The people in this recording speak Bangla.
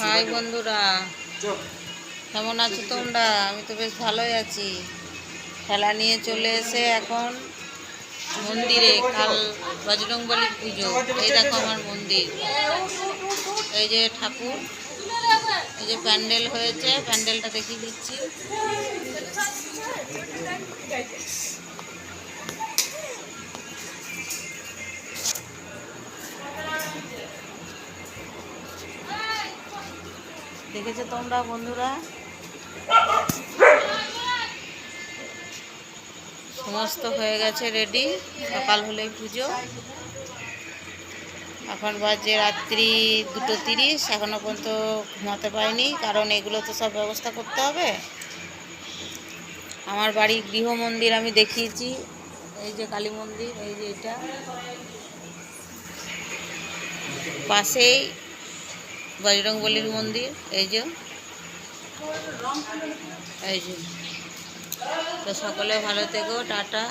হাই বন্ধুরা। কেমন আছো তোমরা? আমি তো বেশ ভালোই আছি। খেলা নিয়ে চলে এসে এখন মন্দিরে কাল বজরংবলী পুজো। এই দেখো আমার মন্দির। এই যে ঠাকুর, এই যে প্যান্ডেল হয়েছে, প্যান্ডেলটা দেখিয়ে দিচ্ছি। দেখেছ তোমরা, বন্ধুরা? সমস্ত হয়ে গেছে রেডি সকাল হলেই পুজো। এখন বাজে রাত্রি দুটো তিরিশ। এখনও পর্যন্ত ঘুমাতে পারিনি, কারণ এগুলো তো সব ব্যবস্থা করতে হবে। আমার বাড়ির গৃহ মন্দির আমি দেখিয়েছি। এই যে কালী মন্দির, এই যে এটা। পাশেই বজরংবলীর মন্দির এই যে। এই যে। তো সকলে ভালো থেকো টাটা।